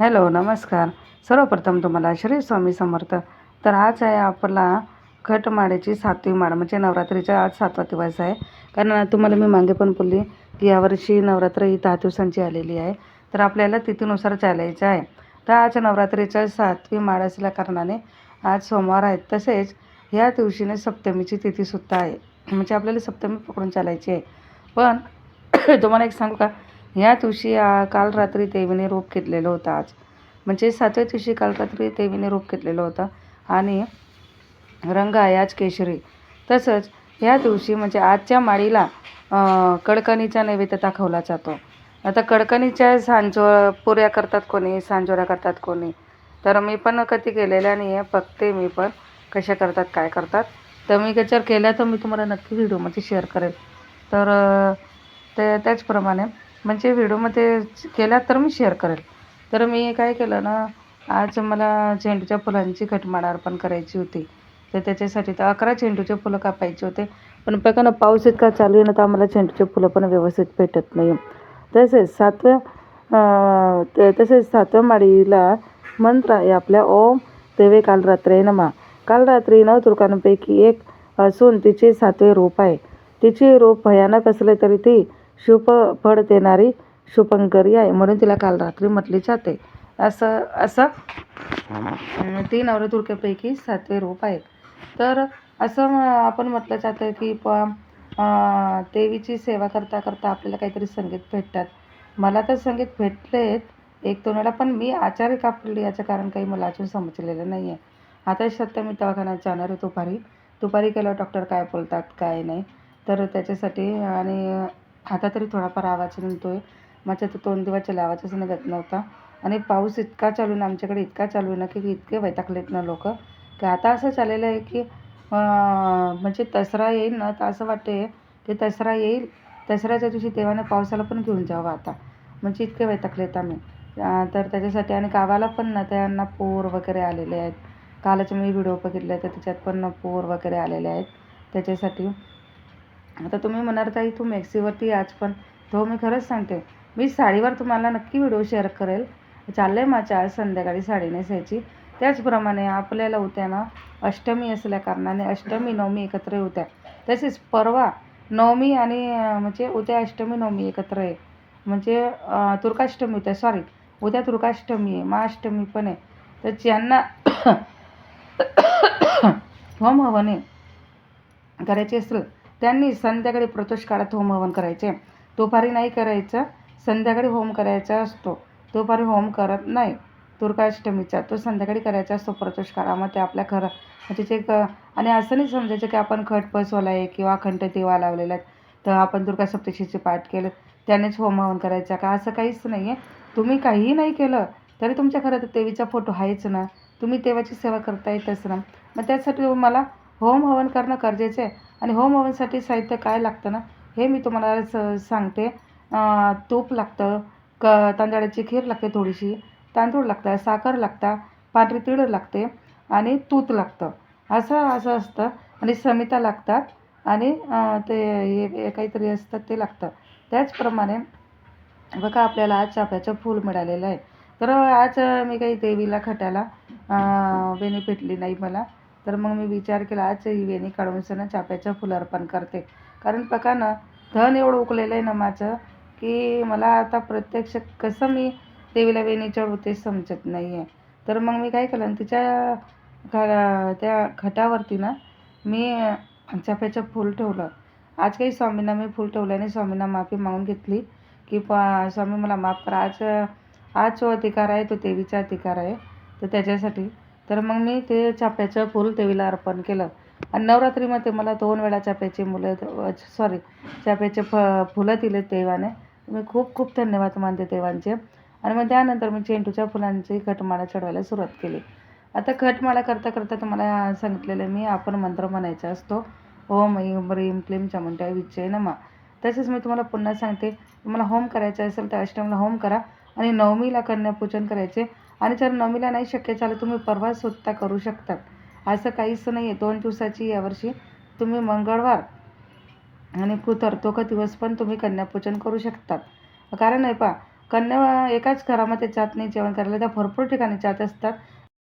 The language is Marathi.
हॅलो नमस्कार. सर्वप्रथम तुम्हाला श्री स्वामी समर्थ. तर आज आहे आपला खटमाळेची सातवी माळ म्हणजे नवरात्रीचा आज सातवा दिवस आहे. कारण तुम्हाला मी मागे पण बोलली की यावर्षी नवरात्र ही दहा दिवसांची आलेली आहे. तर आपल्याला तिथीनुसार चालायचं आहे. तर आज नवरात्रीच्या सातवी माळ असल्या कारणाने आज सोमवार आहेत तसेच ह्या दिवशीने सप्तमीची तिथीसुद्धा आहे. म्हणजे आपल्याला सप्तमी पकडून चालायची आहे. पण तुम्हाला एक सांगू का? ह्या दिवशी काल रात्री देवीने रूप घेतलेलं होतं आज. म्हणजे सातव्या दिवशी काल रात्री देवीने रूप घेतलेलं होतं. आणि रंग आहे आज केशरी तसंच ह्या दिवशी म्हणजे आजच्या माळीला कडकणीचा नैवेद्य दाखवला जातो. आता कडकणीच्या सांजो पुऱ्या करतात कोणी सांजोऱ्या करतात कोणी? तर मी पण कधी केलेल्या नाही आहे बघते मी पण कशा करतात काय करतात. तर मी त्याच्यावर केल्या तर मी तुम्हाला नक्की व्हिडिओमध्ये शेअर करेल. तर ते त्याचप्रमाणे म्हणजे व्हिडिओमध्ये केला तर मी शेअर करेल. तर मी काय केलं ना आज मला झेंडूच्या फुलांची घटमाळ अर्पण करायची होती. तर त्याच्यासाठी तर अकरा झेंडूचे फुलं कापायचे होते. पण बघा ना पाऊस इतका चालू आहे ना तर आम्हाला झेंडूचे फुलं पण व्यवस्थित भेटत नाही. तसेच सातव्या त- तसेच सातव्या माळीला मंत्र आहे आपल्या ओम देवे काल रात्री नमा. काल रात्री नऊ तुर्कांपैकी एक असून तिचे सातवे रूप आहे. तिचे रूप भयानक असले तरी ती शुभ फळ देणारी शुभंकरी आहे. म्हणून तिला काल रात्री म्हटली जाते. असं असं. तीन ती नवरदुर्गेपैकी सातवे रूप आहेत. तर असं आपण म्हटलं जातं की प देवीची सेवा करता करता आपल्याला काहीतरी संगीत भेटतात. मला तर संगीत भेटलेत. एक दोन वेळा पण मी आचार्य का पडली याचं कारण काही मला अजून समजलेलं नाही आहे आता सध्या मी दवाखान्यात जाणार आहे दुपारी. दुपारी गेल्यावर डॉक्टर काय बोलतात काय नाही. तर त्याच्यासाठी आणि आता तरी थोडाफार आवाज निघतो आहे माझ्या तर दोन दिवस आवाजच निघत नव्हता. आणि पाऊस इतका चालू ना आमच्याकडे इतका चालू आहे ना की इतके वैतागलेत ना लोक. की आता असं चाललेलं आहे की म्हणजे दसरा येईल ना तर असं वाटते की दसरा येईल. दसऱ्याच्या दिवशी देवाने पावसाला पण घेऊन जावं आता. म्हणजे इतके वैतागलेत आम्ही. तर त्याच्यासाठी आणि गावाला पण ना त्यांना पूर वगैरे आलेले आहेत. कालच मी व्हिडिओ बघितले तर त्याच्यात पण पूर वगैरे आलेले आहेत. त्याच्यासाठी आता तुम्ही म्हणाल ताई तू मॅक्सीवरती आज पण. तो मी खरंच सांगते. मी साडीवर तुम्हाला नक्की व्हिडिओ शेअर करेल. चाललं आहे माझ्या आज संध्याकाळी साडी नेसायची. त्याचप्रमाणे आपल्याला उद्या ना अष्टमी असल्या कारणाने अष्टमी नवमी एकत्र होत्या तसेच परवा नवमी आणि म्हणजे उद्या अष्टमी नवमी एकत्र आहे. म्हणजे तुर्काष्टमी होत्या सॉरी उद्या तुर्काष्टमी आहे महाअष्टमी पण आहे. तर ज्यांना होम हवने करायची असेल त्यांनी संध्याकाळी प्रतोष काळात होम हवन करायचे. दुपारी नाही करायचं संध्याकाळी होम करायचा असतो. दुपारी होम करत नाही. दुर्गाष्टमीचा तो संध्याकाळी करायचा असतो प्रतोष काळामध्ये आपल्या घर. म्हणजे जे क- आणि असं नाही समजायचं की आपण खट बसवला आहे किंवा अखंड दिवा लावलेला आहे. तर आपण दुर्गा सप्तशीचे पाठ केलं त्यानेच होम हवन करायचा का? असं काहीच नाही आहे तुम्ही काहीही नाही केलं तरी तुमच्या घरात देवीचा फोटो आहेच ना? तुम्ही देवाची सेवा करता येतच ना? मग त्यासाठी मला होम हवन करणं गरजेचं आहे. आणि होम ओव्हनसाठी साहित्य काय लागतं ना हे मी तुम्हाला स सांगते. तूप लागतं क तांदळाची खीर लागते थोडीशी तांदूळ लागतात साखर लागतात पांढरी तीळ लागते आणि तूत लागतं. असं असं असतं आणि समिता लागतात आणि ते हे काहीतरी असतं ते लागतं. त्याचप्रमाणे बघा आपल्याला आज चाफ्याचं फूल मिळालेलं आहे. तर आज मी काही देवीला खटाला बेनिफिटली नाही मला. तर मग मी विचार केला आज ही वेणी काढून सण चाफ्याचं फुलं अर्पण करते. कारण बघा ना धन एवढं उकलेलं आहे ना माझं की मला आता प्रत्यक्ष कसं मी देवीला वेणी चढवते समजत नाही आहे तर मग मी काय केलं तिच्या घा त्या घटावरती ना मी चाफ्याचं फूल ठेवलं. आज काही स्वामींना मी फूल ठेवलं आणि स्वामींना माफी मागून घेतली की पा स्वामी मला माफ करा. आज आज जो अधिकार आहे तो देवीचा अधिकार आहे तर त्याच्यासाठी तर मग मी ते चाफ्याचं फूल देवीला अर्पण केलं. आणि नवरात्रीमध्ये मला दोन वेळा चाफ्याची मुलं सॉरी चाफ्याचे फ फुलं दिले देवाने. मी खूप खूप धन्यवाद मानते देवांचे. आणि मग त्यानंतर मी चेंडूच्या फुलांची घटमाळा चढवायला सुरुवात केली. आता घटमाळा करता करता तुम्हाला सांगितलेलं मी आपण मंत्र म्हणायचा असतो. ओम ऐम ह्रीं क्लीम चामुंडाय विजय नमा. तसेच मी तुम्हाला पुन्हा सांगते तुम्हाला होम करायचं असेल तर अष्टमीला होम करा. आणि नवमीला कन्यापूजन करायचे. आणि जर नवमीला नाही शक्य झालं तुम्ही परवा सुद्धा करू शकतात. असं काहीच नाही आहे दोन दिवसाची यावर्षी तुम्ही मंगळवार आणि बुधवार दोघं दिवस पण तुम्ही कन्यापूजन करू शकतात. कारण आहे पा कन्या एकाच घरामध्ये जात नाही जेवण करायला. त्या भरपूर ठिकाणी जात असतात.